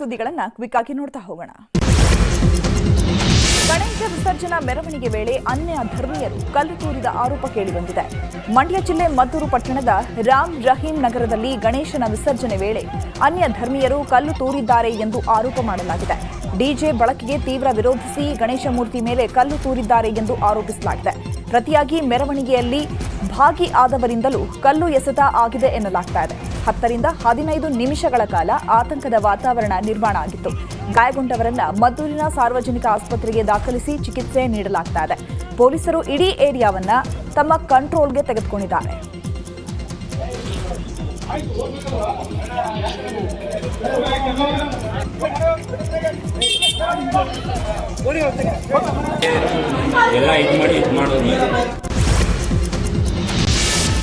ಸುದ್ದಿಗಳನ್ನ quick ಆಗಿ ನೋಡ್ತಾ ಹೋಗೋಣ. ಗಣೇಶ ವಿಸರ್ಜನಾ ಮೆರವಣಿಗೆ ವೇಳೆ ಅನ್ಯ ಧರ್ಮೀಯರು ಕಲ್ಲು ತೂರಿದ ಆರೋಪ ಕೇಳಿಬಂದಿದೆ. ಮಂಡ್ಯ ಜಿಲ್ಲೆ ಮದ್ದೂರು ಪಟ್ಟಣದ ರಾಮ್ ರಹೀಂ ನಗರದಲ್ಲಿ ಗಣೇಶನ ವಿಸರ್ಜನೆ ವೇಳೆ ಅನ್ಯ ಧರ್ಮೀಯರು ಕಲ್ಲು ತೂರಿದ್ದಾರೆ ಎಂದು ಆರೋಪ ಮಾಡಲಾಗಿದೆ. ಡಿಜೆ ಬಳಕೆಗೆ ತೀವ್ರ ವಿರೋಧಿಸಿ ಗಣೇಶ ಮೂರ್ತಿ ಮೇಲೆ ಕಲ್ಲು ತೂರಿದ್ದಾರೆ ಎಂದು ಆರೋಪಿಸಲಾಗಿದೆ. ಪ್ರತಿಯಾಗಿ ಮೆರವಣಿಗೆಯಲ್ಲಿ ಭಾಗಿ ಆದವರಿಂದಲೂ ಕಲ್ಲು ಎಸೆತ ಆಗಿದೆ ಎನ್ನಲಾಗ್ತಾ ಇದೆ. ಹತ್ತರಿಂದ ಹದಿನೈದು ನಿಮಿಷಗಳ ಕಾಲ ಆತಂಕದ ವಾತಾವರಣ ನಿರ್ಮಾಣ ಆಗಿತ್ತು. ಗಾಯಗೊಂಡವರನ್ನ ಮದ್ದೂರಿನ ಸಾರ್ವಜನಿಕ ಆಸ್ಪತ್ರೆಗೆ ದಾಖಲಿಸಿ ಚಿಕಿತ್ಸೆ ನೀಡಲಾಗ್ತಾ ಇದೆ. ಪೊಲೀಸರು ಇಡೀ ಏರಿಯಾವನ್ನ ತಮ್ಮ ಕಂಟ್ರೋಲ್ಗೆ ತೆಗೆದುಕೊಂಡಿದ್ದಾರೆ.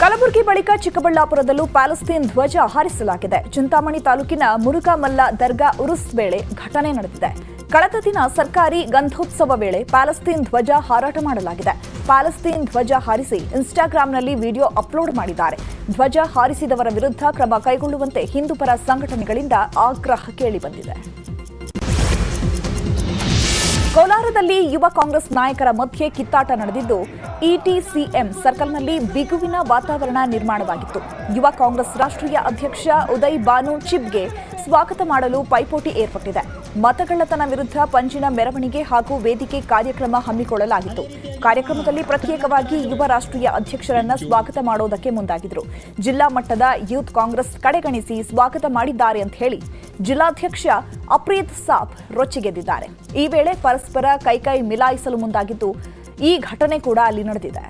ಕಲಬುರಗಿ ಬಳಿಕ ಚಿಕ್ಕಬಳ್ಳಾಪುರದಲ್ಲೂ ಪ್ಯಾಲೆಸ್ತೀನ್ ಧ್ವಜ ಹಾರಿಸಲಾಗಿದೆ. ಚಿಂತಾಮಣಿ ತಾಲೂಕಿನ ಮುರುಘಾಮಲ್ಲ ದರ್ಗಾ ಉರುಸ್ ವೇಳೆ ಘಟನೆ ನಡೆದಿದೆ. ಕಳೆದ ದಿನ ಸರ್ಕಾರಿ ಗಂಧೋತ್ಸವ ವೇಳೆ ಪ್ಯಾಲೆಸ್ತೀನ್ ಧ್ವಜ ಹಾರಾಟ ಮಾಡಲಾಗಿದೆ. ಪ್ಯಾಲೆಸ್ತೀನ್ ಧ್ವಜ ಹಾರಿಸಿ ಇನ್ಸ್ಟಾಗ್ರಾಂನಲ್ಲಿ ವಿಡಿಯೋ ಅಪ್ಲೋಡ್ ಮಾಡಿದ್ದಾರೆ. ಧ್ವಜ ಹಾರಿಸಿದವರ ವಿರುದ್ಧ ಕ್ರಮ ಕೈಗೊಳ್ಳುವಂತೆ ಹಿಂದೂಪರ ಸಂಘಟನೆಗಳಿಂದ ಆಗ್ರಹ ಕೇಳಿಬಂದಿದೆ ಕೋಲಾರದಲ್ಲಿ ಯುವ ಕಾಂಗ್ರೆಸ್ ನಾಯಕರ ಮಧ್ಯೆ ಕಿತ್ತಾಟ ನಡೆದಿದ್ದು ಇಟಿಸಿಎಂ ಸರ್ಕಲ್ನಲ್ಲಿ ಬಿಗುವಿನ ವಾತಾವರಣ ನಿರ್ಮಾಣವಾಗಿತ್ತು. ಯುವ ಕಾಂಗ್ರೆಸ್ ರಾಷ್ಟ್ರೀಯ ಅಧ್ಯಕ್ಷ ಉದಯ್ ಬಾನು ಚಿಬ್ಗೆ ಸ್ವಾಗತ ಮಾಡಲು ಪೈಪೋಟಿ ಏರ್ಪಟ್ಟಿದೆ. ಮತಗಳ್ಳತನ ವಿರುದ್ಧ ಪಂಜಿನ ಮೆರವಣಿಗೆ ಹಾಗೂ ವೇದಿಕೆ ಕಾರ್ಯಕ್ರಮ ಹಮ್ಮಿಕೊಳ್ಳಲಾಗಿತ್ತು. ಕಾರ್ಯಕ್ರಮದಲ್ಲಿ ಪ್ರತ್ಯೇಕವಾಗಿ ಯುವ ರಾಷ್ಟ್ರೀಯ ಅಧ್ಯಕ್ಷರನ್ನ ಸ್ವಾಗತ ಮಾಡೋದಕ್ಕೆ ಮುಂದಾಗಿದ್ರು. ಜಿಲ್ಲಾ ಮಟ್ಟದ ಯೂತ್ ಕಾಂಗ್ರೆಸ್ ಕಡೆಗಣಿಸಿ ಸ್ವಾಗತ ಮಾಡಿದ್ದಾರೆ ಅಂತ ಹೇಳಿ ಜಿಲ್ಲಾಧ್ಯಕ್ಷ ಅಪ್ರೀತ್ ಸಾಬ್ ರೊಚ್ಚಿಗೆದ್ದಿದ್ದಾರೆ. ಈ ವೇಳೆ ಪರಸ್ಪರ ಕೈಕೈ ಮಿಲಾಯಿಸಲು ಮುಂದಾಗಿದ್ದು ಈ ಘಟನೆ ಕೂಡ ಅಲ್ಲಿ ನಡೆದಿದೆ.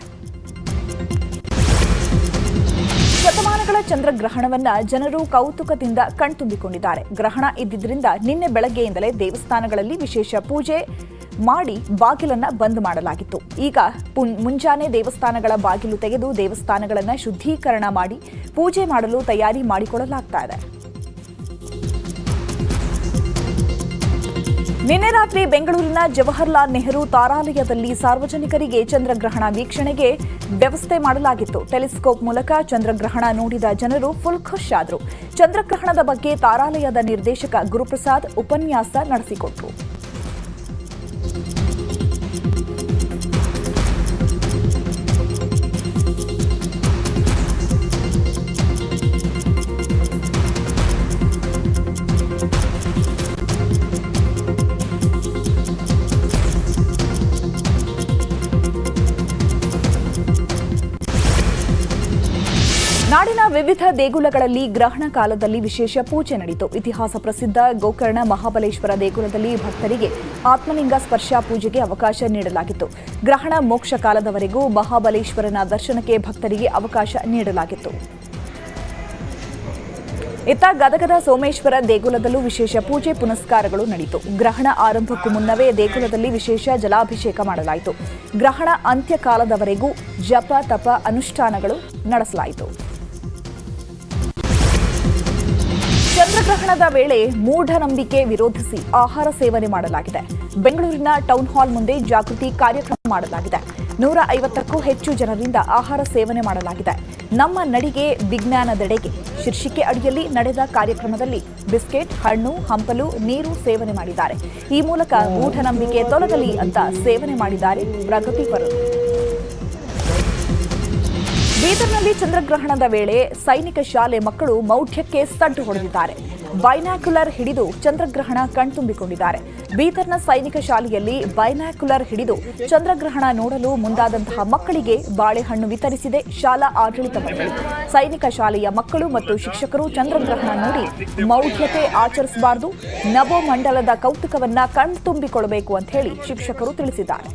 ಶತಮಾನಗಳ ಚಂದ್ರಗ್ರಹಣವನ್ನ ಜನರು ಕೌತುಕದಿಂದ ಕಣ್ತುಂಬಿಕೊಂಡಿದ್ದಾರೆ. ಗ್ರಹಣ ಇದ್ದಿದ್ದರಿಂದ ನಿನ್ನೆ ಬೆಳಗ್ಗೆಯಿಂದಲೇ ದೇವಸ್ಥಾನಗಳಲ್ಲಿ ವಿಶೇಷ ಪೂಜೆ ಮಾಡಿ ಬಾಗಿಲನ್ನ ಬಂದ್ ಮಾಡಲಾಗಿತ್ತು. ಈಗ ಮುಂಜಾನೆ ದೇವಸ್ಥಾನಗಳ ಬಾಗಿಲು ತೆಗೆದು ದೇವಸ್ಥಾನಗಳನ್ನ ಶುದ್ಧೀಕರಣ ಮಾಡಿ ಪೂಜೆ ಮಾಡಲು ತಯಾರಿ ಮಾಡಿಕೊಳ್ಳಲಾಗ್ತಾ ಇದೆ. ನಿನ್ನೆ ರಾತ್ರಿ ಬೆಂಗಳೂರಿನ ಜವಾಹರ್ಲಾಲ್ ನೆಹರು ತಾರಾಲಯದಲ್ಲಿ ಸಾರ್ವಜನಿಕರಿಗೆ ಚಂದ್ರಗ್ರಹಣ ವೀಕ್ಷಣೆಗೆ ವ್ಯವಸ್ಥೆ ಮಾಡಲಾಗಿತ್ತು. ಟೆಲಿಸ್ಕೋಪ್ ಮೂಲಕ ಚಂದ್ರಗ್ರಹಣ ನೋಡಿದ ಜನರು ಫುಲ್ ಖುಷ್ ಆದರು. ಚಂದ್ರಗ್ರಹಣದ ಬಗ್ಗೆ ತಾರಾಲಯದ ನಿರ್ದೇಶಕ ಗುರುಪ್ರಸಾದ್ ಉಪನ್ಯಾಸ ನಡೆಸಿಕೊಟ್ರು. ನಾಡಿನ ವಿವಿಧ ದೇಗುಲಗಳಲ್ಲಿ ಗ್ರಹಣ ಕಾಲದಲ್ಲಿ ವಿಶೇಷ ಪೂಜೆ ನಡೆಯಿತು ಇತಿಹಾಸ ಪ್ರಸಿದ್ಧ ಗೋಕರ್ಣ ಮಹಾಬಲೇಶ್ವರ ದೇಗುಲದಲ್ಲಿ ಭಕ್ತರಿಗೆ ಆತ್ಮಲಿಂಗ ಸ್ಪರ್ಶ ಪೂಜೆಗೆ ಅವಕಾಶ ನೀಡಲಾಗಿತ್ತು. ಗ್ರಹಣ ಮೋಕ್ಷ ಕಾಲದವರೆಗೂ ಮಹಾಬಲೇಶ್ವರನ ದರ್ಶನಕ್ಕೆ ಭಕ್ತರಿಗೆ ಅವಕಾಶ ನೀಡಲಾಗಿತ್ತು. ಇತ್ತ ಗದಗದ ಸೋಮೇಶ್ವರ ದೇಗುಲದಲ್ಲೂ ವಿಶೇಷ ಪೂಜೆ ಪುನಸ್ಕಾರಗಳು ನಡೆಯಿತು ಗ್ರಹಣ ಆರಂಭಕ್ಕೂ ಮುನ್ನವೇ ದೇಗುಲದಲ್ಲಿ ವಿಶೇಷ ಜಲಾಭಿಷೇಕ ಮಾಡಲಾಯಿತು. ಗ್ರಹಣ ಅಂತ್ಯಕಾಲದವರೆಗೂ ಜಪ, ತಪ, ಅನುಷ್ಠಾನಗಳು ನಡೆಸಲಾಯಿತು. ಚಂದ್ರಗ್ರಹಣದ ವೇಳೆ ಮೂಢನಂಬಿಕೆ ವಿರೋಧಿಸಿ ಆಹಾರ ಸೇವನೆ ಮಾಡಲಾಗಿದೆ. ಬೆಂಗಳೂರಿನ ಟೌನ್ ಹಾಲ್ ಮುಂದೆ ಜಾಗೃತಿ ಕಾರ್ಯಕ್ರಮ ಮಾಡಲಾಗಿದೆ. ನೂರ ಐವತ್ತಕ್ಕೂ ಹೆಚ್ಚು ಜನರಿಂದ ಆಹಾರ ಸೇವನೆ ಮಾಡಲಾಗಿದೆ. ನಮ್ಮ ನಡಿಗೆ ವಿಜ್ಞಾನದೆಡೆಗೆ ಶೀರ್ಷಿಕೆ ಅಡಿಯಲ್ಲಿ ನಡೆದ ಕಾರ್ಯಕ್ರಮದಲ್ಲಿ ಬಿಸ್ಕೆಟ್, ಹಣ್ಣು, ಹಂಪಲು, ನೀರು ಸೇವನೆ ಮಾಡಿದ್ದಾರೆ. ಈ ಮೂಲಕ ಮೂಢನಂಬಿಕೆ ತೊಲಗಲಿ ಅಂತ ಸೇವನೆ ಮಾಡಿದ್ದಾರೆ ಪ್ರಗತಿಪರರು ಬೀದರ್ನಲ್ಲಿ ಚಂದ್ರಗ್ರಹಣದ ವೇಳೆ ಸೈನಿಕ ಶಾಲೆ ಮಕ್ಕಳು ಮೌಢ್ಯಕ್ಕೆ ಸಡ್ಡು ಹೊಡೆದಿದ್ದಾರೆ. ಬೈನಾಕ್ಯುಲರ್ ಹಿಡಿದು ಚಂದ್ರಗ್ರಹಣ ಕಣ್ತುಂಬಿಕೊಂಡಿದ್ದಾರೆ. ಬೀದರ್ನ ಸೈನಿಕ ಶಾಲೆಯಲ್ಲಿ ಬೈನಾಕ್ಯುಲರ್ ಹಿಡಿದು ಚಂದ್ರಗ್ರಹಣ ನೋಡಲು ಮುಂದಾದಂತಹ ಮಕ್ಕಳಿಗೆ ಬಾಳೆಹಣ್ಣು ವಿತರಿಸಿದೆ ಶಾಲಾ ಆಡಳಿತ ಮಂಡಳಿ ಸೈನಿಕ ಶಾಲೆಯ ಮಕ್ಕಳು ಮತ್ತು ಶಿಕ್ಷಕರು ಚಂದ್ರಗ್ರಹಣ ನೋಡಿ ಮೌಢ್ಯತೆ ಆಚರಿಸಬಾರದು, ನವೋಮಂಡಲದ ಕೌತುಕವನ್ನ ಕಣ್ತುಂಬಿಕೊಳ್ಳಬೇಕು ಅಂತ ಹೇಳಿ ಶಿಕ್ಷಕರು ತಿಳಿಸಿದ್ದಾರೆ.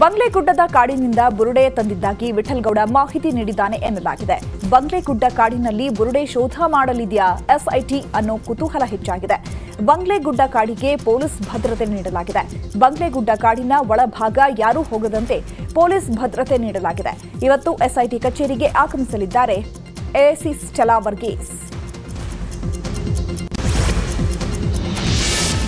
ಬಂಗ್ಲೆಗುಡ್ಡದ ಕಾಡಿನಿಂದ ಬುರುಡೆ ತಂದಿದ್ದಾಗಿ ವಿಠಲ್ಗೌಡ ಮಾಹಿತಿ ನೀಡಿದ್ದಾನೆ ಎನ್ನಲಾಗಿದೆ. ಬಂಗ್ಲೆಗುಡ್ಡ ಕಾಡಿನಲ್ಲಿ ಬುರುಡೆ ಶೋಧ ಮಾಡಲಿದೆಯಾ? ಎಸ್ಐಟಿ ಅನ್ನೋ ಕುತೂಹಲ ಹೆಚ್ಚಾಗಿದೆ. ಬಂಗ್ಲೆಗುಡ್ಡ ಕಾಡಿಗೆ ಪೊಲೀಸ್ ಭದ್ರತೆ ನೀಡಲಾಗಿದೆ. ಬಂಗ್ಲೆಗುಡ್ಡ ಕಾಡಿನ ಒಳಭಾಗ ಯಾರೂ ಹೋಗದಂತೆ ಪೊಲೀಸ್ ಭದ್ರತೆ ನೀಡಲಾಗಿದೆ. ಇವತ್ತು ಎಸ್ಐಟಿ ಕಚೇರಿಗೆ ಆಗಮಿಸಲಿದ್ದಾರೆ. ಎಸಿ ಸ್ಟೆಲಾ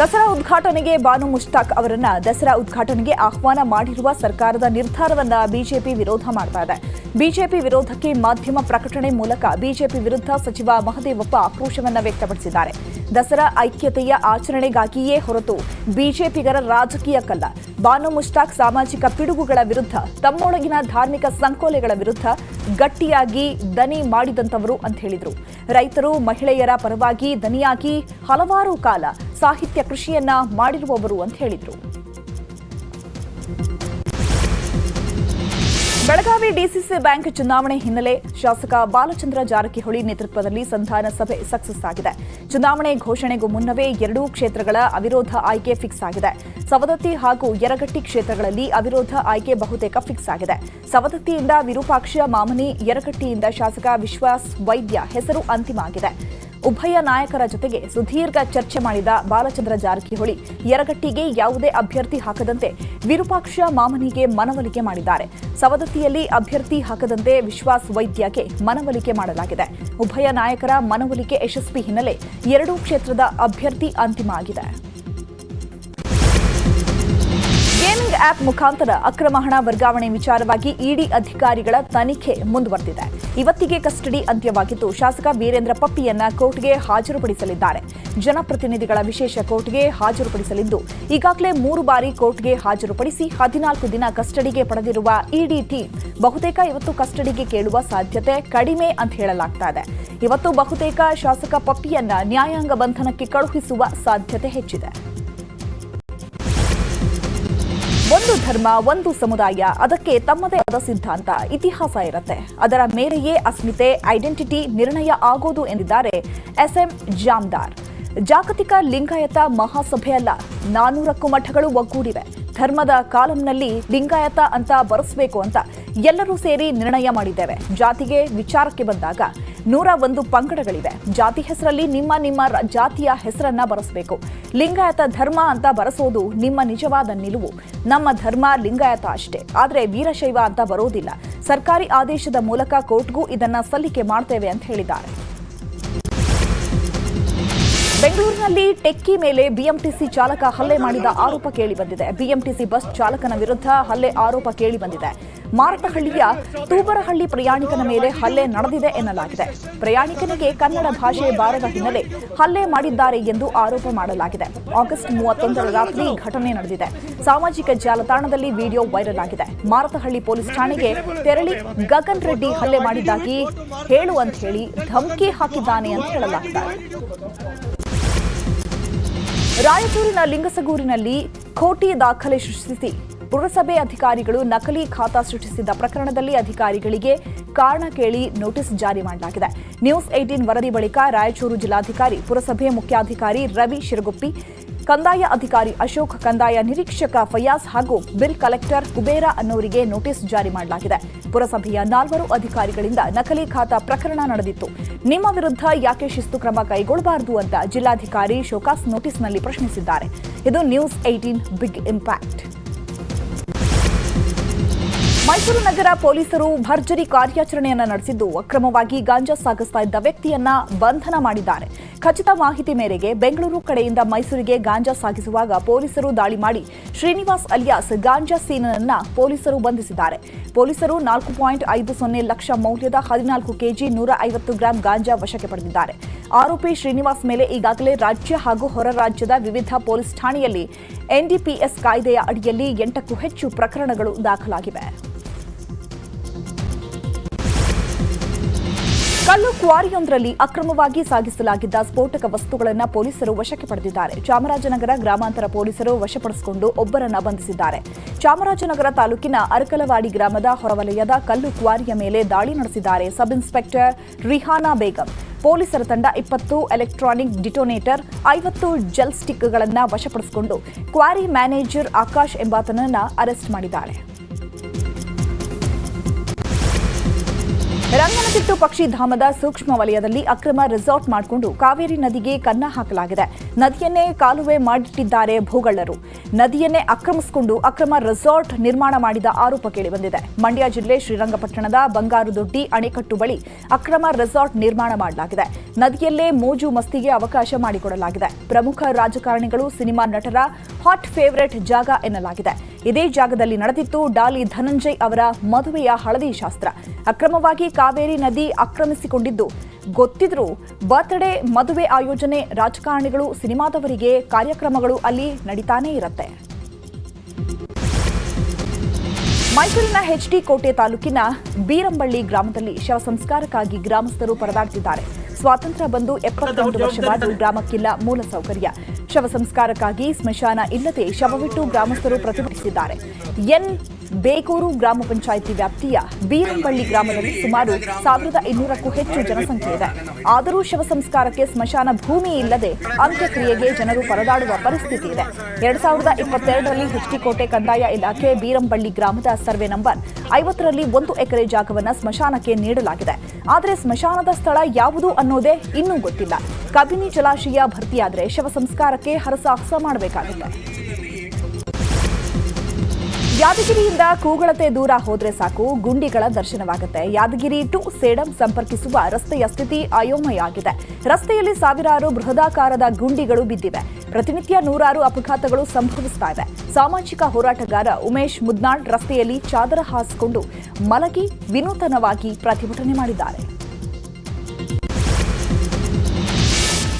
ದಸರಾ ಉದ್ಘಾಟನೆಗೆ ಬಾನು ಮುಷ್ತಾಕ್ ಅವರನ್ನ ದಸರಾ ಉದ್ಘಾಟನೆಗೆ ಆಹ್ವಾನ ಮಾಡಿರುವ ಸರ್ಕಾರದ ನಿರ್ಧಾರವನ್ನ ಬಿಜೆಪಿ ವಿರೋಧ ಮಾಡ್ತಾ ಇದೆ. ಬಿಜೆಪಿ ವಿರೋಧಕ್ಕೆ ಮಾಧ್ಯಮ ಪ್ರಕಟಣೆ ಮೂಲಕ ಬಿಜೆಪಿ ವಿರುದ್ಧ ಸಚಿವ ಮಹದೇವಪ್ಪ ಆಕ್ರೋಶವನ್ನ ವ್ಯಕ್ತಪಡಿಸಿದ್ದಾರೆ. ದಸರಾ ಐಕ್ಯತೆಯ ಆಚರಣೆಗಾಗಿಯೇ ಹೊರತು ಬಿಜೆಪಿಗರ ರಾಜಕೀಯ ಕಲ್ಲ, ಬಾನು ಮುಷ್ತಾಕ್ ಸಾಮಾಜಿಕ ಪಿಡುಗುಗಳ ವಿರುದ್ಧ, ತಮ್ಮೊಳಗಿನ ಧಾರ್ಮಿಕ ಸಂಕೋಲೆಗಳ ವಿರುದ್ಧ ಗಟ್ಟಿಯಾಗಿ ದನಿ ಮಾಡಿದಂತವರು ಅಂತ ಹೇಳಿದರು. ರೈತರು, ಮಹಿಳೆಯರ ಪರವಾಗಿ ದನಿಯಾಗಿ ಹಲವಾರು ಕಾಲ ಸಾಹಿತ್ಯ ಕೃಷಿಯನ್ನ ಮಾಡಿರುವವರು ಅಂತ ಹೇಳಿದ್ರು. ಬೆಳಗಾವಿ ಡಿಸಿಸಿ ಬ್ಯಾಂಕ್ ಚುನಾವಣೆ ಹಿನ್ನೆಲೆ ಶಾಸಕ ಬಾಲಚಂದ್ರ ಜಾರಕಿಹೊಳಿ ನೇತೃತ್ವದಲ್ಲಿ ಸಂಧಾನ ಸಭೆ ಸಕ್ಸಸ್ ಆಗಿದೆ. ಚುನಾವಣೆ ಘೋಷಣೆಗೂ ಮುನ್ನವೇ ಎರಡೂ ಕ್ಷೇತ್ರಗಳ ಅವಿರೋಧ ಆಯ್ಕೆ ಫಿಕ್ಸ್ ಆಗಿದೆ. ಸವದತ್ತಿ ಹಾಗೂ ಯರಗಟ್ಟಿ ಕ್ಷೇತ್ರಗಳಲ್ಲಿ ಅವಿರೋಧ ಆಯ್ಕೆ ಬಹುತೇಕ ಫಿಕ್ಸ್ ಆಗಿದೆ. ಸವದತ್ತಿಯಿಂದ ವಿರೂಪಾಕ್ಷ ಮಾಮನಿ, ಯರಗಟ್ಟಿಯಿಂದ ಶಾಸಕ ವಿಶ್ವಾಸ್ ವೈದ್ಯ ಹೆಸರು ಅಂತಿಮ ಆಗಿದೆ. ಉಭಯ ನಾಯಕರ ಜೊತೆಗೆ ಸುದೀರ್ಘ ಚರ್ಚೆ ಮಾಡಿದ ಬಾಲಚಂದ್ರ ಜಾರಕಿಹೊಳಿ. ಯರಗಟ್ಟಿಗೆ ಯಾವುದೇ ಅಭ್ಯರ್ಥಿ ಹಾಕದಂತೆ ವಿರೂಪಾಕ್ಷ ಮಾಮನಿಗೆ ಮನವೊಲಿಕೆ ಮಾಡಿದ್ದಾರೆ. ಸವದತ್ತಿಯಲ್ಲಿ ಅಭ್ಯರ್ಥಿ ಹಾಕದಂತೆ ವಿಶ್ವಾಸ್ ವೈದ್ಯಕ್ಕೆ ಮನವೊಲಿಕೆ ಮಾಡಲಾಗಿದೆ. ಉಭಯ ನಾಯಕರ ಮನವೊಲಿಕೆ ಯಶಸ್ವಿ ಹಿನ್ನೆಲೆ ಎರಡೂ ಕ್ಷೇತ್ರದ ಅಭ್ಯರ್ಥಿ ಅಂತಿಮ ಆಗಿದೆ. ಗೇಮಿಂಗ್ ಆಪ್ ಮುಖಾಂತರ ಅಕ್ರಮ ಹಣ ವರ್ಗಾವಣೆ ವಿಚಾರವಾಗಿ ಇಡಿ ಅಧಿಕಾರಿಗಳ ತನಿಖೆ ಮುಂದುವರೆದಿದೆ. ಇವತ್ತಿಗೆ ಕಸ್ಟಡಿ ಅಂತ್ಯವಾಗಿದ್ದು, ಶಾಸಕ ವೀರೇಂದ್ರ ಪಪ್ಪಿಯನ್ನ ಕೋರ್ಟ್ಗೆ ಹಾಜರುಪಡಿಸಲಿದ್ದಾರೆ. ಜನಪ್ರತಿನಿಧಿಗಳ ವಿಶೇಷ ಕೋರ್ಟ್ಗೆ ಹಾಜರುಪಡಿಸಲಿದ್ದು, ಈಗಾಗಲೇ ಮೂರು ಬಾರಿ ಕೋರ್ಟ್ಗೆ ಹಾಜರುಪಡಿಸಿ ಹದಿನಾಲ್ಕು ದಿನ ಕಸ್ಟಡಿಗೆ ಪಡೆದಿರುವ ಇಡಿ ಟೀಮ್ ಬಹುತೇಕ ಇವತ್ತು ಕಸ್ಟಡಿಗೆ ಕೇಳುವ ಸಾಧ್ಯತೆ ಕಡಿಮೆ ಅಂತ ಹೇಳಲಾಗ್ತಾ ಇದೆ ಇವತ್ತು ಬಹುತೇಕ ಶಾಸಕ ಪಪ್ಪಿಯನ್ನ ನ್ಯಾಯಾಂಗ ಬಂಧನಕ್ಕೆ ಕಳುಹಿಸುವ ಸಾಧ್ಯತೆ ಹೆಚ್ಚಿದೆ. ಒಂದು ಧರ್ಮ, ಒಂದು ಸಮುದಾಯ, ಅದಕ್ಕೆ ತಮ್ಮದೇ ಆದ ಸಿದ್ಧಾಂತ, ಇತಿಹಾಸ ಇರುತ್ತೆ. ಅದರ ಮೇರೆಯೇ ಅಸ್ಮಿತೆ ಐಡೆಂಟಿಟಿ ನಿರ್ಣಯ ಆಗೋದು ಎಂದಿದ್ದಾರೆ ಎಸ್ಎಂ ಜಾಮ್ದಾರ್. ಜಾಗತಿಕ ಲಿಂಗಾಯತ ಮಹಾಸಭೆಯಲ್ಲ, ನಾನೂರಕ್ಕೂ ಮಠಗಳು ಒಗ್ಗೂಡಿವೆ. ಧರ್ಮದ ಕಾಲಂನಲ್ಲಿ ಲಿಂಗಾಯತ ಅಂತ ಬರೆಸಬೇಕು ಅಂತ ಎಲ್ಲರೂ ಸೇರಿ ನಿರ್ಣಯ ಮಾಡಿದ್ದೇವೆ. ಜಾತಿಗೆ ವಿಚಾರಕ್ಕೆ ಬಂದಾಗ ನೂರ ಒಂದು ಪಂಗಡಗಳಿವೆ. ಜಾತಿ ಹೆಸರಲ್ಲಿ ನಿಮ್ಮ ನಿಮ್ಮ ಜಾತಿಯ ಹೆಸರನ್ನ ಬರೆಸಬೇಕು. ಲಿಂಗಾಯತ ಧರ್ಮ ಅಂತ ಬರೆಸೋದು ನಿಮ್ಮ ನಿಜವಾದ ನಿಲುವು. ನಮ್ಮ ಧರ್ಮ ಲಿಂಗಾಯತ ಅಷ್ಟೇ. ಆದರೆ ವೀರಶೈವ ಅಂತ ಬರೋದಿಲ್ಲ. ಸರ್ಕಾರಿ ಆದೇಶದ ಮೂಲಕ ಕೋರ್ಟ್ಗೂ ಇದನ್ನ ಸಲ್ಲಿಕೆ ಮಾಡ್ತೇವೆ ಅಂತ ಹೇಳಿದ್ದಾರೆ. ಬೆಂಗಳೂರಿನಲ್ಲಿ ಟೆಕ್ಕಿ ಮೇಲೆ ಬಿಎಂಟಿಸಿ ಚಾಲಕ ಹಲ್ಲೆ ಮಾಡಿದ ಆರೋಪ ಕೇಳಿಬಂದಿದೆ ಬಿಎಂಟಿಸಿ ಬಸ್ ಚಾಲಕನ ವಿರುದ್ಧ ಹಲ್ಲೆ ಆರೋಪ ಕೇಳಿಬಂದಿದೆ ಮಾರಟಹಳ್ಳಿಯ ತೂಬರಹಳ್ಳಿ ಪ್ರಯಾಣಿಕನ ಮೇಲೆ ಹಲ್ಲೆ ನಡೆದಿದೆ ಎನ್ನಲಾಗಿದೆ. ಪ್ರಯಾಣಿಕನಿಗೆ ಕನ್ನಡ ಭಾಷೆ ಬಾರದ ಹಿನ್ನೆಲೆ ಹಲ್ಲೆ ಮಾಡಿದ್ದಾರೆ ಎಂದು ಆರೋಪ ಮಾಡಲಾಗಿದೆ. ಆಗಸ್ಟ್ ಮೂವತ್ತೊಂದರ ರಾತ್ರಿ ಘಟನೆ ನಡೆದಿದೆ. ಸಾಮಾಜಿಕ ಜಾಲತಾಣದಲ್ಲಿ ವಿಡಿಯೋ ವೈರಲ್ ಆಗಿದೆ. ಮಾರತಹಳ್ಳಿ ಪೊಲೀಸ್ ಠಾಣೆಗೆ ತೆರಳಿ ಗಗನ್ ರೆಡ್ಡಿ ಹಲ್ಲೆ ಮಾಡಿದ್ದಾಗಿ ಹೇಳು ಅಂತ ಹೇಳಿ ಧಮಕಿ ಹಾಕಿದ್ದಾನೆ ಅಂತ ಹೇಳಲಾಗಿದೆ ರಾಯಚೂರಿನ ಲಿಂಗಸಗೂರಿನಲ್ಲಿ ಖೋಟಿ ದಾಖಲೆ ಸೃಷ್ಟಿಸಿ ಪುರಸಭೆ ಅಧಿಕಾರಿಗಳು ನಕಲಿ ಖಾತಾ ಸೃಷ್ಟಿಸಿದ್ದ ಪ್ರಕರಣದಲ್ಲಿ ಅಧಿಕಾರಿಗಳಿಗೆ ಕಾರಣ ಕೇಳಿ ನೋಟಿಸ್ ಜಾರಿ ಮಾಡಲಾಗಿದೆ. ನ್ಯೂಸ್ ಏಟೀನ್ ವರದಿ ಬಳಿಕ ರಾಯಚೂರು ಜಿಲ್ಲಾಧಿಕಾರಿ, ಪುರಸಭೆ ಮುಖ್ಯಾಧಿಕಾರಿ ರವಿ ಶಿರಗುಪ್ಪಿ, ಕಂದಾಯ ಅಧಿಕಾರಿ ಅಶೋಕ್, ಕಂದಾಯ ನಿರೀಕ್ಷಕ ಫಯಾಸ್ ಹಾಗೂ ಬಿಲ್ ಕಲೆಕ್ಟರ್ ಕುಬೇರ ಅನ್ನೋರಿಗೆ ನೋಟಿಸ್ ಜಾರಿ ಮಾಡಲಾಗಿದೆ. ಪುರಸಭೆಯ ನಾಲ್ವರು ಅಧಿಕಾರಿಗಳಿಂದ ನಕಲಿ ಖಾತಾ ಪ್ರಕರಣ ನಡೆದಿತ್ತು. ನಿಮ್ಮ ವಿರುದ್ಧ ಯಾಕೆ ಶಿಸ್ತು ಕ್ರಮ ಕೈಗೊಳ್ಳಬಾರದು ಅಂತ ಜಿಲ್ಲಾಧಿಕಾರಿ ಶೋಕಾಸ್ ನೋಟಿಸ್ನಲ್ಲಿ ಪ್ರಶ್ನಿಸಿದ್ದಾರೆ. ಇದು news eighteen big impact. Mysuru ನಗರ ಪೊಲೀಸರು ಭರ್ಜರಿ ಕಾರ್ಯಾಚರಣೆಯನ್ನು ನಡೆಸಿದ್ದು ಅಕ್ರಮವಾಗಿ ಗಾಂಜಾ ಸಾಗಿಸ್ತಾ ಇದ್ದ ವ್ಯಕ್ತಿಯನ್ನ ಬಂಧನ ಮಾಡಿದ್ದಾರೆ. ಖಚಿತ ಮಾಹಿತಿ ಮೇರೆಗೆ ಬೆಂಗಳೂರು ಕಡೆಯಿಂದ ಮೈಸೂರಿಗೆ ಗಾಂಜಾ ಸಾಗಿಸುವಾಗ ಪೊಲೀಸರು ದಾಳಿ ಮಾಡಿ ಶ್ರೀನಿವಾಸ್ ಅಲಿಯಾಸ್ ಗಾಂಜಾ ಸೀನನ್ನ ಪೊಲೀಸರು ಬಂಧಿಸಿದ್ದಾರೆ. ಪೊಲೀಸರು ನಾಲ್ಕು ಪಾಯಿಂಟ್ ಐದು ಸೊನ್ನೆ ಲಕ್ಷ ಮೌಲ್ಯದ ಹದಿನಾಲ್ಕು ಕೆಜಿ ನೂರ ಐವತ್ತು ಗ್ರಾಂ ಗಾಂಜಾ ವಶಕ್ಕೆ ಪಡೆದಿದ್ದಾರೆ. ಆರೋಪಿ ಶ್ರೀನಿವಾಸ್ ಮೇಲೆ ಈಗಾಗಲೇ ರಾಜ್ಯ ಹಾಗೂ ಹೊರ ರಾಜ್ಯದ ವಿವಿಧ ಪೊಲೀಸ್ ಠಾಣೆಯಲ್ಲಿ ಎನ್ಡಿಪಿಎಸ್ ಕಾಯ್ದೆಯ ಅಡಿಯಲ್ಲಿ ಎಂಟಕ್ಕೂ ಹೆಚ್ಚು ಪ್ರಕರಣಗಳು ದಾಖಲಾಗಿವೆ. ಕಲ್ಲು ಕ್ವಾರಿಯೊಂದರಲ್ಲಿ ಅಕ್ರಮವಾಗಿ ಸಾಗಿಸಲಾಗಿದ್ದ ಸ್ಫೋಟಕ ವಸ್ತುಗಳನ್ನು ಪೊಲೀಸರು ವಶಕ್ಕೆ ಪಡೆದಿದ್ದಾರೆ. ಚಾಮರಾಜನಗರ ಗ್ರಾಮಾಂತರ ಪೊಲೀಸರು ವಶಪಡಿಸಿಕೊಂಡು ಒಬ್ಬರನ್ನು ಬಂಧಿಸಿದ್ದಾರೆ. ಚಾಮರಾಜನಗರ ತಾಲೂಕಿನ ಅರಕಲವಾಡಿ ಗ್ರಾಮದ ಹೊರವಲಯದ ಕಲ್ಲು ಕ್ವಾರಿಯ ಮೇಲೆ ದಾಳಿ ನಡೆಸಿದ್ದಾರೆ ಸಬ್ ಇನ್ಸ್ಪೆಕ್ಟರ್ ರಿಹಾನಾ ಬೇಗಂ. ಪೊಲೀಸರ ತಂಡ ಇಪ್ಪತ್ತು, ಎಲೆಕ್ಟ್ರಾನಿಕ್ ಡಿಟೋನೇಟರ್ ಐವತ್ತು ಜೆಲ್ ಸ್ಟಿಕ್ಗಳನ್ನು ವಶಪಡಿಸಿಕೊಂಡು ಕ್ವಾರಿ ಮ್ಯಾನೇಜರ್ ಆಕಾಶ್ ಎಂಬಾತನನ್ನು ಅರೆಸ್ಟ್ ಮಾಡಿದ್ದಾರೆ. ರಂಗನತಿಟ್ಟು ಪಕ್ಷಿಧಾಮದ ಸೂಕ್ಷ್ಮ ವಲಯದಲ್ಲಿ ಅಕ್ರಮ ರೆಸಾರ್ಟ್ ಮಾಡಿಕೊಂಡು ಕಾವೇರಿ ನದಿಗೆ ಕನ್ನ ಹಾಕಲಾಗಿದೆ. ನದಿಯನ್ನೇ ಕಾಲುವೆ ಮಾಡಿಟ್ಟಿದ್ದಾರೆ ಭೂಗಳ್ಳರು. ನದಿಯನ್ನೇ ಆಕ್ರಮಿಸಿಕೊಂಡು ಅಕ್ರಮ ರೆಸಾರ್ಟ್ ನಿರ್ಮಾಣ ಮಾಡಿದ ಆರೋಪ ಕೇಳಿಬಂದಿದೆ. ಮಂಡ್ಯ ಜಿಲ್ಲೆ ಶ್ರೀರಂಗಪಟ್ಟಣದ ಬಂಗಾರುದೊಡ್ಡಿ ಅಣೆಕಟ್ಟು ಬಳಿ ಅಕ್ರಮ ರೆಸಾರ್ಟ್ ನಿರ್ಮಾಣ ಮಾಡಲಾಗಿದೆ. ನದಿಯಲ್ಲೇ ಮೋಜು ಮಸ್ತಿಗೆ ಅವಕಾಶ ಮಾಡಿಕೊಡಲಾಗಿದೆ. ಪ್ರಮುಖ ರಾಜಕಾರಣಿಗಳು, ಸಿನಿಮಾ ನಟರ ಹಾಟ್ ಫೇವರೇಟ್ ಜಾಗ ಎನ್ನಲಾಗಿದೆ. ಇದೇ ಜಾಗದಲ್ಲಿ ನಡೆದಿತ್ತು ಡಾಲಿ ಧನಂಜಯ್ ಅವರ ಮದುವೆಯ ಹಳದಿ ಶಾಸ್ತ್ರ. ಅಕ್ರಮವಾಗಿ ಕಾವೇರಿ ನದಿ ಆಕ್ರಮಿಸಿಕೊಂಡಿದ್ದು. ಗೊತ್ತಿದ್ರೂ ಬರ್ತ್ಡೇ ಮದುವೆ ಆಯೋಜನೆ ರಾಜಕಾರಣಿಗಳು ಸಿನಿಮಾದವರಿಗೆ ಕಾರ್ಯಕ್ರಮಗಳು ಅಲ್ಲಿ ನಡೀತಾನೇ ಇರುತ್ತೆ. ಮೈಸೂರಿನ ಎಚ್ಡಿ ಕೋಟೆ ತಾಲೂಕಿನ ಬೀರಂಬಳ್ಳಿ ಗ್ರಾಮದಲ್ಲಿ ಶವ ಸಂಸ್ಕಾರಕ್ಕಾಗಿ ಗ್ರಾಮಸ್ಥರು ಪರದಾಡ್ತಿದ್ದಾರೆ. ಸ್ವಾತಂತ್ರ್ಯ ಬಂದು ಎಪ್ಪತ್ತೊಂದು ವರ್ಷವಾದರೂ ಗ್ರಾಮಕ್ಕಿಲ್ಲ ಮೂಲ ಸೌಕರ್ಯ. ಶವ ಸಂಸ್ಕಾರಕ್ಕಾಗಿ ಸ್ಮಶಾನ ಇಲ್ಲದೆ ಶವವಿಟ್ಟು ಗ್ರಾಮಸ್ಥರು ಪ್ರತಿಭಟಿಸಿದ್ದಾರೆ. ಎನ್ ಬೇಗೂರು ಗ್ರಾಮ ಪಂಚಾಯಿತಿ ವ್ಯಾಪ್ತಿಯ ಬೀರಂಬಳ್ಳಿ ಗ್ರಾಮದಲ್ಲಿ ಸುಮಾರು ಸಾವಿರದ ಇನ್ನೂರಕ್ಕೂ ಹೆಚ್ಚು ಜನಸಂಖ್ಯೆ ಇದೆ. ಆದರೂ ಶವ ಸಂಸ್ಕಾರಕ್ಕೆ ಸ್ಮಶಾನ ಭೂಮಿ ಇಲ್ಲದೆ ಅಂತ್ಯಕ್ರಿಯೆಗೆ ಜನರು ಪರದಾಡುವ ಪರಿಸ್ಥಿತಿ ಇದೆ. ಎರಡ್ ಸಾವಿರದ ಇಪ್ಪತ್ತೆರಡರಲ್ಲಿ ಹೆಚ್ಚಿಕೋಟೆ ಕಂದಾಯ ಇಲಾಖೆ ಬೀರಂಬಳ್ಳಿ ಗ್ರಾಮದ ಸರ್ವೆ ನಂಬರ್ ಐವತ್ತರಲ್ಲಿ ಒಂದು ಎಕರೆ ಜಾಗವನ್ನು ಸ್ಮಶಾನಕ್ಕೆ ನೀಡಲಾಗಿದೆ. ಆದರೆ ಸ್ಮಶಾನದ ಸ್ಥಳ ಯಾವುದು ಅನ್ನೋದೇ ಇನ್ನೂ ಗೊತ್ತಿಲ್ಲ. ಕಬಿನಿ ಜಲಾಶಯ ಭರ್ತಿಯಾದರೆ ಶವ ಸಂಸ್ಕಾರಕ್ಕೆ ಹರಸಾಹಸ ಮಾಡಬೇಕಾಗುತ್ತೆ. ಯಾದಗಿರಿಯಿಂದ ಕೂಗಳತೆ ದೂರ ಹೋದ್ರೆ ಸಾಕು, ಗುಂಡಿಗಳ ದರ್ಶನವಾಗುತ್ತೆ. ಯಾದಗಿರಿ ಟು ಸೇಡಂ ಸಂಪರ್ಕಿಸುವ ರಸ್ತೆಯ ಸ್ಥಿತಿ ಅಯೋಮಯ ಆಗಿದೆ. ರಸ್ತೆಯಲ್ಲಿ ಸಾವಿರಾರು ಬೃಹದಾಕಾರದ ಗುಂಡಿಗಳು ಬಿದ್ದಿವೆ. ಪ್ರತಿನಿತ್ಯ ನೂರಾರು ಅಪಘಾತಗಳು ಸಂಭವಿಸ್ತಾ ಇವೆ. ಸಾಮಾಜಿಕ ಹೋರಾಟಗಾರ ಉಮೇಶ್ ಮುದ್ನಾಳ್ ರಸ್ತೆಯಲ್ಲಿ ಚಾದರ ಹಾಸಿಕೊಂಡು ಮಲಗಿ ವಿನೂತನವಾಗಿ ಪ್ರತಿಭಟನೆ ಮಾಡಿದ್ದಾರೆ.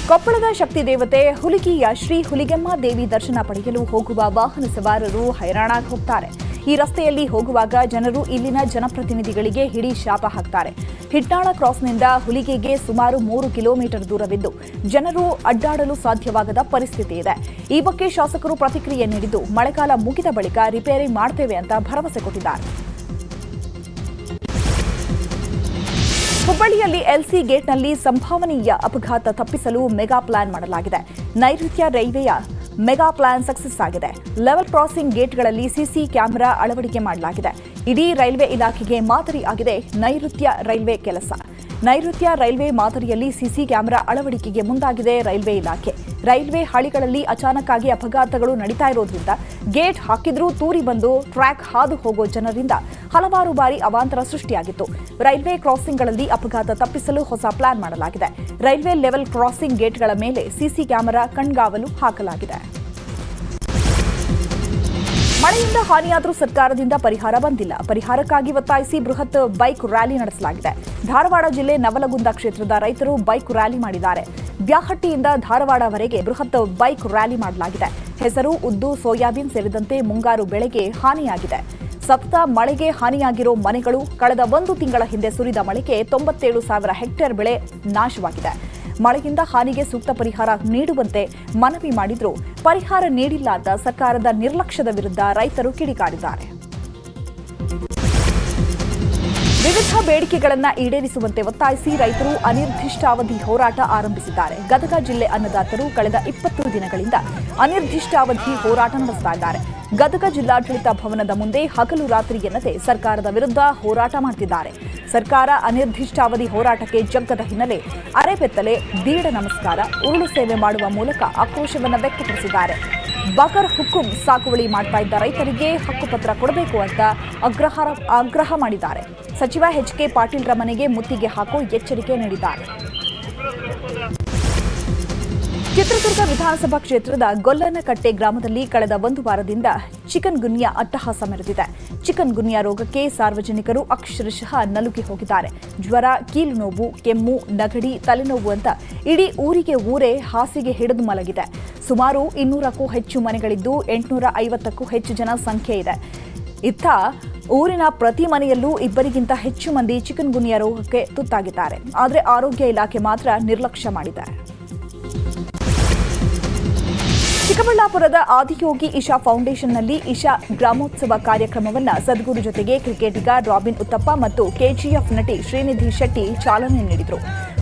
ಕೊಪ್ಪಳದ ಶಕ್ತಿ ದೇವತೆ ಹುಲಿಗಿಯ ಶ್ರೀ ಹುಲಿಗೆಮ್ಮ ದೇವಿ ದರ್ಶನ ಪಡೆಯಲು ಹೋಗುವ ವಾಹನ ಸವಾರರು ಹೈರಾಣಾಗಿ ಹೋಗ್ತಾರೆ. ಈ ರಸ್ತೆಯಲ್ಲಿ ಹೋಗುವಾಗ ಜನರು ಇಲ್ಲಿನ ಜನಪ್ರತಿನಿಧಿಗಳಿಗೆ ಹಿಡಿ ಶಾಪ ಹಾಕ್ತಾರೆ. ಹಿಟ್ನಾಳ ಕ್ರಾಸ್ನಿಂದ ಹುಲಿಗೆಗೆ ಸುಮಾರು ಮೂರು ಕಿಲೋಮೀಟರ್ ದೂರವಿದ್ದು, ಜನರು ಅಡ್ಡಾಡಲು ಸಾಧ್ಯವಾಗದ ಪರಿಸ್ಥಿತಿ ಇದೆ. ಈ ಬಗ್ಗೆ ಶಾಸಕರು ಪ್ರತಿಕ್ರಿಯೆ ನೀಡಿದ್ದು, ಮಳೆಗಾಲ ಮುಗಿದ ಬಳಿಕ ರಿಪೇರಿ ಮಾಡ್ತೇವೆ ಅಂತ ಭರವಸೆ ಕೊಟ್ಟಿದ್ದಾರೆ. ಹುಬ್ಬಳ್ಳಿಯಲ್ಲಿ ಎಲ್ಸಿ ಗೇಟ್ನಲ್ಲಿ ಸಂಭಾವನೀಯ ಅಪಘಾತ ತಪ್ಪಿಸಲು ಮೆಗಾ ಪ್ಲಾನ್ ಮಾಡಲಾಗಿದೆ. ನೈಋತ್ಯ ರೈಲ್ವೆಯ ಮೆಗಾ ಪ್ಲಾನ್ ಸಕ್ಸಸ್ ಆಗಿದೆ. ಲೆವೆಲ್ ಕ್ರಾಸಿಂಗ್ ಗೇಟ್ಗಳಲ್ಲಿ ಸಿಸಿ ಕ್ಯಾಮೆರಾ ಅಳವಡಿಕೆ ಮಾಡಲಾಗಿದೆ. ಇಡೀ ರೈಲ್ವೆ ಇಲಾಖೆಗೆ ಮಾದರಿ ಆಗಿದೆ ನೈಋತ್ಯ ರೈಲ್ವೆ ಕೆಲಸ. ನೈಋತ್ಯ ರೈಲ್ವೆ ಮಾದರಿಯಲ್ಲಿ ಸಿಸಿ ಕ್ಯಾಮೆರಾ ಅಳವಡಿಕೆಗೆ ಮುಂದಾಗಿದೆ ರೈಲ್ವೆ ಇಲಾಖೆ. ರೈಲ್ವೆ ಹಳಿಗಳಲ್ಲಿ ಅಚಾನಕ್ಕಾಗಿ ಅಪಘಾತಗಳು ನಡೀತಾ ಇರೋದ್ರಿಂದ ಗೇಟ್ ಹಾಕಿದ್ರೂ ತೂರಿ ಬಂದು ಟ್ರ್ಯಾಕ್ ಹಾದು ಹೋಗೋ ಜನರಿಂದ ಹಲವಾರು ಬಾರಿ ಅವಾಂತರ ಸೃಷ್ಟಿಯಾಗಿತ್ತು. ರೈಲ್ವೆ ಕ್ರಾಸಿಂಗ್ಗಳಲ್ಲಿ ಅಪಘಾತ ತಪ್ಪಿಸಲು ಹೊಸ ಪ್ಲಾನ್ ಮಾಡಲಾಗಿದೆ. ರೈಲ್ವೆ ಲೆವೆಲ್ ಕ್ರಾಸಿಂಗ್ ಗೇಟ್ಗಳ ಮೇಲೆ ಸಿಸಿ ಕ್ಯಾಮೆರಾ ಕಣ್ಗಾವಲು ಹಾಕಲಾಗಿದೆ. ಮಳೆಯಿಂದ ಹಾನಿಯಾದರೂ ಸರ್ಕಾರದಿಂದ ಪರಿಹಾರ ಬಂದಿಲ್ಲ. ಪರಿಹಾರಕ್ಕಾಗಿ ಒತ್ತಾಯಿಸಿ ಬೃಹತ್ ಬೈಕ್ ರ್ಯಾಲಿ ನಡೆಸಲಾಗಿದೆ. ಧಾರವಾಡ ಜಿಲ್ಲೆ ನವಲಗುಂದ ಕ್ಷೇತ್ರದ ರೈತರು ಬೈಕ್ ರ್ಯಾಲಿ ಮಾಡಿದ್ದಾರೆ. ಬ್ಯಾಹಟ್ಟಿಯಿಂದ ಧಾರವಾಡವರೆಗೆ ಬೃಹತ್ ಬೈಕ್ ರ್ಯಾಲಿ ಮಾಡಲಾಗಿದೆ. ಹೆಸರು, ಉದ್ದು, ಸೋಯಾಬೀನ್ ಸೇರಿದಂತೆ ಮುಂಗಾರು ಬೆಳೆಗೆ ಹಾನಿಯಾಗಿದೆ. ಸತತ ಮಳೆಗೆ ಹಾನಿಯಾಗಿರೋ ಮನೆಗಳು ಕಳೆದ ಒಂದು ತಿಂಗಳ ಹಿಂದೆ ಸುರಿದ ಮಳೆಗೆ ತೊಂಬತ್ತೇಳು ಸಾವಿರ ಹೆಕ್ಟೇರ್ ಬೆಳೆ ನಾಶವಾಗಿದೆ. ಮಳೆಯಿಂದ ಹಾನಿಗೆ ಸೂಕ್ತ ಪರಿಹಾರ ನೀಡುವಂತೆ ಮನವಿ ಮಾಡಿದ್ರು. ಪರಿಹಾರ ನೀಡಿಲ್ಲ ಅಂತ ಸರ್ಕಾರದ ನಿರ್ಲಕ್ಷ್ಯದ ವಿರುದ್ಧ ರೈತರು ಕಿಡಿಕಾರಿದ್ದಾರೆ. ವಿವಿಧ ಬೇಡಿಕೆಗಳನ್ನು ಈಡೇರಿಸುವಂತೆ ಒತ್ತಾಯಿಸಿ ರೈತರು ಅನಿರ್ದಿಷ್ಟಾವಧಿ ಹೋರಾಟ ಆರಂಭಿಸಿದ್ದಾರೆ. ಗದಗ ಜಿಲ್ಲೆ ಅನ್ನದಾತರು ಕಳೆದ ಇಪ್ಪತ್ತು ದಿನಗಳಿಂದ ಅನಿರ್ದಿಷ್ಟಾವಧಿ ಹೋರಾಟ ನಡೆಸ್ತಾ ಇದ್ದಾರೆ. ಗದಗ ಜಿಲ್ಲಾಡಳಿತ ಭವನದ ಮುಂದೆ ಹಗಲು ರಾತ್ರಿ ಎನ್ನದೆ ಸರ್ಕಾರದ ವಿರುದ್ಧ ಹೋರಾಟ ಮಾಡ್ತಿದ್ದಾರೆ. ಸರ್ಕಾರ ಅನಿರ್ದಿಷ್ಟಾವಧಿ ಹೋರಾಟಕ್ಕೆ ಜಗ್ಗದ ಹಿನ್ನೆಲೆ ಅರೆಬೆತ್ತಲೆ ದೀಡ ನಮಸ್ಕಾರ, ಉರುಳು ಸೇವೆ ಮಾಡುವ ಮೂಲಕ ಆಕ್ರೋಶವನ್ನು ವ್ಯಕ್ತಪಡಿಸಿದ್ದಾರೆ. ಬಕರ್ ಹುಕುಂ ಸಾಗುವಳಿ ಮಾಡ್ತಾ ಇದ್ದ ರೈತರಿಗೆ ಹಕ್ಕುಪತ್ರ ಕೊಡಬೇಕು ಅಂತ ಆಗ್ರಹ ಆಗ್ರಹ ಮಾಡಿದ್ದಾರೆ. ಸಚಿವ ಎಚ್ ಕೆ ಪಾಟೀಲ್ರ ಮನೆಗೆ ಮುತ್ತಿಗೆ ಹಾಕೋ ಎಚ್ಚರಿಕೆ ನೀಡಿದ್ದಾರೆ. ಚಿತ್ರದುರ್ಗ ವಿಧಾನಸಭಾ ಕ್ಷೇತ್ರದ ಗೊಲ್ಲನಕಟ್ಟೆ ಗ್ರಾಮದಲ್ಲಿ ಕಳೆದ ಒಂದು ವಾರದಿಂದ ಚಿಕನ್ ಗುನ್ಯಾ ಅಟ್ಟಹಾಸ ಮೆರೆದಿದೆ. ಚಿಕನ್ ಗುನ್ಯಾ ರೋಗಕ್ಕೆ ಸಾರ್ವಜನಿಕರು ಅಕ್ಷರಶಃ ನಲುಗಿ ಹೋಗಿದ್ದಾರೆ. ಜ್ವರ ಕೀಲು ನೋವು ಕೆಮ್ಮು, ನಗಡಿ, ತಲೆನೋವು ಅಂತ ಇಡೀ ಊರಿಗೆ ಊರೇ ಹಾಸಿಗೆ ಹಿಡಿದು ಮಲಗಿದೆ. ಸುಮಾರು ಇನ್ನೂರಕ್ಕೂ ಹೆಚ್ಚು ಮನೆಗಳಿದ್ದು ಎಂಟುನೂರ ಐವತ್ತಕ್ಕೂ ಹೆಚ್ಚು ಜನ ಸಂಖ್ಯೆ ಇದೆ. ಇತ್ತ ಊರಿನ ಪ್ರತಿ ಮನೆಯಲ್ಲೂ ಇಬ್ಬರಿಗಿಂತ ಹೆಚ್ಚು ಮಂದಿ ಚಿಕನ್ ಗುನ್ಯಾ ರೋಗಕ್ಕೆ ತುತ್ತಾಗಿದ್ದಾರೆ. ಆದರೆ ಆರೋಗ್ಯ ಇಲಾಖೆ ಮಾತ್ರ ನಿರ್ಲಕ್ಷ್ಯ ಮಾಡಿದೆ ಚಿಕ್ಕಬಳ್ಳಾಪುರದ ಆದಿಯೋಗಿ ಇಶಾ ಫೌಂಡೇಶನ್ನಲ್ಲಿ ಇಶಾ ಗ್ರಾಮೋತ್ಸವ ಕಾರ್ಯಕ್ರಮವನ್ನ ಸದ್ಗುರು ಜೊತೆಗೆ ಕ್ರಿಕೆಟಿಗ ರಾಬಿನ್ ಉತ್ತಪ್ಪ ಮತ್ತು ಕೆಜಿಎಫ್ ನಟಿ ಶ್ರೀನಿಧಿ ಶೆಟ್ಟಿ ಚಾಲನೆ ನೀಡಿದರು.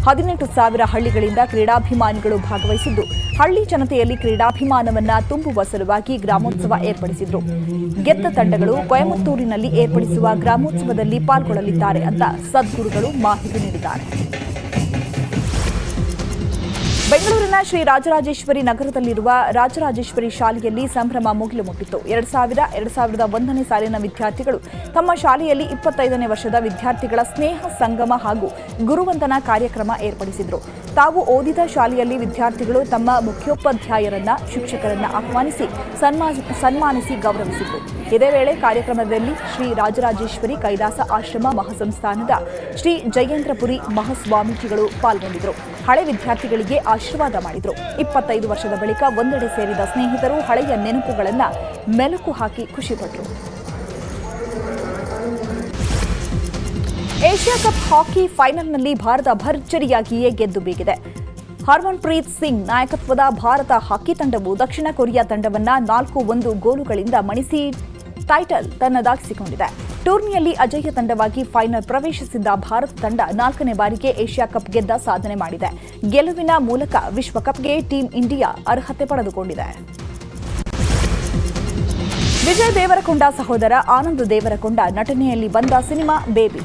ಹದಿನೆಂಟು ಸಾವಿರ ಹಳ್ಳಿಗಳಿಂದ ಕ್ರೀಡಾಭಿಮಾನಿಗಳು ಭಾಗವಹಿಸಿದ್ದು, ಹಳ್ಳಿ ಜನತೆಯಲ್ಲಿ ಕ್ರೀಡಾಭಿಮಾನವನ್ನ ತುಂಬುವ ಸಲುವಾಗಿ ಗ್ರಾಮೋತ್ಸವ ಏರ್ಪಡಿಸಿದ್ರು. ಗೆದ್ದ ತಂಡಗಳು ಕೊಯಮತ್ತೂರಿನಲ್ಲಿ ಏರ್ಪಡಿಸುವ ಗ್ರಾಮೋತ್ಸವದಲ್ಲಿ ಪಾಲ್ಗೊಳ್ಳಲಿದ್ದಾರೆ ಅಂತ ಸದ್ಗುರುಗಳು ಮಾಹಿತಿ ನೀಡಿದ್ದಾರೆ. ಬೆಂಗಳೂರಿನ ಶ್ರೀ ರಾಜರಾಜೇಶ್ವರಿ ನಗರದಲ್ಲಿರುವ ರಾಜರಾಜೇಶ್ವರಿ ಶಾಲೆಯಲ್ಲಿ ಸಂಭ್ರಮ ಮುಗಿಲು ಮುಟ್ಟಿತು ಎರಡ್ ಸಾವಿರ, ಎರಡ್ ಸಾವಿರದ ಒಂದನೇ ಸಾಲಿನ ವಿದ್ಯಾರ್ಥಿಗಳು ತಮ್ಮ ಶಾಲೆಯಲ್ಲಿ ಇಪ್ಪತ್ತೈದನೇ ವರ್ಷದ ವಿದ್ಯಾರ್ಥಿಗಳ ಸ್ನೇಹ ಸಂಗಮ ಹಾಗೂ ಗುರುವಂದನಾ ಕಾರ್ಯಕ್ರಮ ಏರ್ಪಡಿಸಿದರು. ತಾವು ಓದಿದ ಶಾಲೆಯಲ್ಲಿ ವಿದ್ಯಾರ್ಥಿಗಳು ತಮ್ಮ ಮುಖ್ಯೋಪಾಧ್ಯಾಯರನ್ನ, ಶಿಕ್ಷಕರನ್ನ ಆಹ್ವಾನಿಸಿ, ಸನ್ಮಾ- ಸನ್ಮಾನಿಸಿ ಗೌರವಿಸಿದರು. ಇದೇ ವೇಳೆ ಕಾರ್ಯಕ್ರಮದಲ್ಲಿ ಶ್ರೀ ರಾಜರಾಜೇಶ್ವರಿ ಕೈಲಾಸ ಆಶ್ರಮ ಮಹಾಸಂಸ್ಥಾನದ ಶ್ರೀ ಜಯೇಂದ್ರಪುರಿ ಮಹಾಸ್ವಾಮೀಜಿಗಳು ಪಾಲ್ಗೊಂಡಿದ್ದರು ಹಳೆ ವಿದ್ಯಾರ್ಥಿಗಳಿಗೆ ಆಶೀರ್ವಾದ ಮಾಡಿದರು. ಇಪ್ಪತ್ತೈದು ವರ್ಷದ ಬಳಿಕ ಒಂದೆಡೆ ಸೇರಿದ ಸ್ನೇಹಿತರು ಹಳೆಯ ನೆನಪುಗಳನ್ನು ಮೆಲುಕು ಹಾಕಿ ಖುಷಿಪಟ್ಟರು ಏಷ್ಯಾ ಕಪ್ ಹಾಕಿ ಫೈನಲ್ನಲ್ಲಿ ಭಾರತ ಭರ್ಜರಿಯಾಗಿಯೇ ಗೆದ್ದು ಬೀಗಿದೆ. ಹರ್ಮನ್ಪ್ರೀತ್ ಸಿಂಗ್ ನಾಯಕತ್ವದ ಭಾರತ ಹಾಕಿ ತಂಡವು ದಕ್ಷಿಣ ಕೊರಿಯಾ ತಂಡವನ್ನ ನಾಲ್ಕು ಒಂದು ಗೋಲುಗಳಿಂದ ಮಣಿಸಿ ಟೈಟಲ್ ತನ್ನದಾಗಿಸಿಕೊಂಡಿದೆ. ಟೂರ್ನಿಯಲ್ಲಿ ಅಜಯ್ಯ ತಂಡವಾಗಿ ಫೈನಲ್ ಪ್ರವೇಶಿಸಿದ್ದ ಭಾರತ ತಂಡ ನಾಲ್ಕನೇ ಬಾರಿಗೆ ಏಷ್ಯಾ ಕಪ್ ಗೆದ್ದ ಸಾಧನೆ ಮಾಡಿದೆ. ಗೆಲುವಿನ ಮೂಲಕ ವಿಶ್ವಕಪ್ಗೆ ಟೀಂ ಇಂಡಿಯಾ ಅರ್ಹತೆ ಪಡೆದುಕೊಂಡಿದೆ. ವಿಜಯ್ ದೇವರಕೊಂಡ ಸಹೋದರ ಆನಂದ್ ದೇವರಕೊಂಡ ನಟನೆಯಲ್ಲಿ ಬಂದ ಸಿನಿಮಾ ಬೇಬಿ.